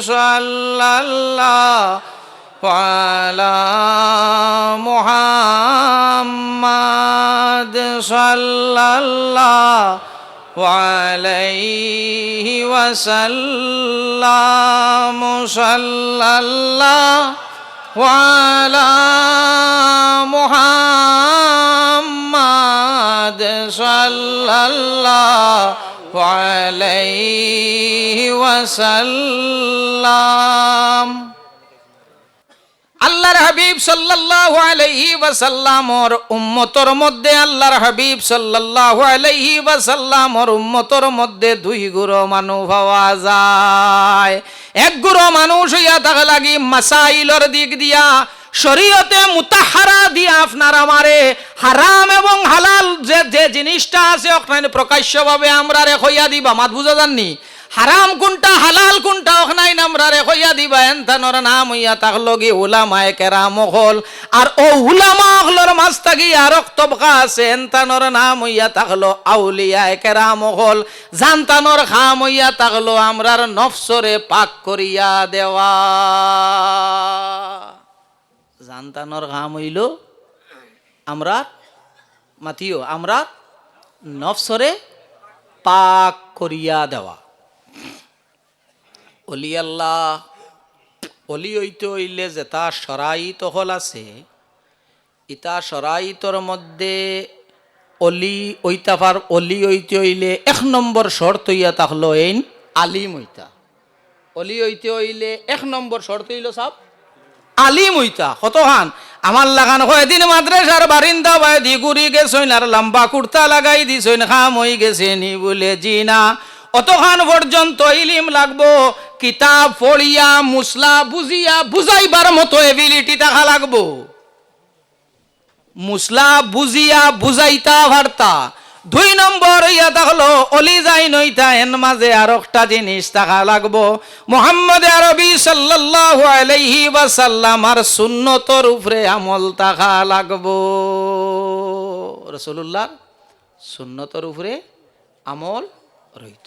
صلى الله على محمد صلى الله عليه وسلم صلى الله وعلى محمد صلى الله عليه وسلم আল্লাহর হাবিব সাল্লাল্লাহু আলাইহি ওয়াসাল্লামর উম্মতর মধ্যে আল্লাহর হাবিব সাল্লাল্লাহু আলাইহি ওয়াসাল্লামর উম্মতর মধ্যে দুই গুরু মানুষ পাওয়া যায় এক গুরু মানুষ হইয়া থাকা লাগি মাসাইলর দিক দিয়া শরীয়তে মুতাহারা দিয়া আপনার আমারে হারাম এবং হালাল যে যে জিনিসটা আছে ওখানে প্রকাশ্যভাবে আমরা রে হইয়া দিবা। মাত বুঝা জাননি হারাম কোনটা, হালাল কোনটা ওখানে আমরা রে হইয়া দিবা। এনথানোর নাম হইয়া থাকল গি উলামায়ে কেরাম হল। আর ও উলামা হলর থাকি আর তবকা আছে। এনথানোর নাম হইয়া থাকল আউলিয়ায়ে কেরাম হল। জানতানোর খাম হইয়া থাকল আমরার নফসরে পাক করিয়া দেওয়া। জানতানোর ঘাম হইল। আমরা মাতিও আমরা নফসরে পাক করিয়া দেওয়া। অলি আল্লাহ, অলি হইতে হইলে যেটা সরাইত হল আছে ইটা সরাইতর মধ্যে অলি ঐতাফার অলি হইতে হইলে এক নম্বর শর্ত হইয়া তাহলো এইন আলিম হইতা। অলি হইতে হইলে এক নম্বর শর্ত হইল সব আলিম হইতা কতখান আমার লাগান কয়দিন মাদ্রাসার বারিন্দা বাই দি ঘুরি গেছইন আর লম্বা কুর্তা লাগাই দিছইন, খাম হই গেছে নি বলে জি না অতখান পর্যন্ত ইলিম লাগবো, কিতাব পড়িয়া, মুসলা বুঝিয়া, বুঝাইবার মতো এবিলিটি থাকা লাগবো। মুসলা বুঝিয়া, বুঝাইতা ভার্তা দুই নম্বর ইয়া থাকল অলি যাই নইতা এন মাঝে আর একটা জিনিস থাকা লাগবো। মোহাম্মদ আরবি সাল্লাল্লাহু আলাইহি ওয়াসাল্লাম আর সুন্নতর উপরে আমল থাকা লাগবো। রসুল্লাহর সুন্নতর উপরে আমল রইত।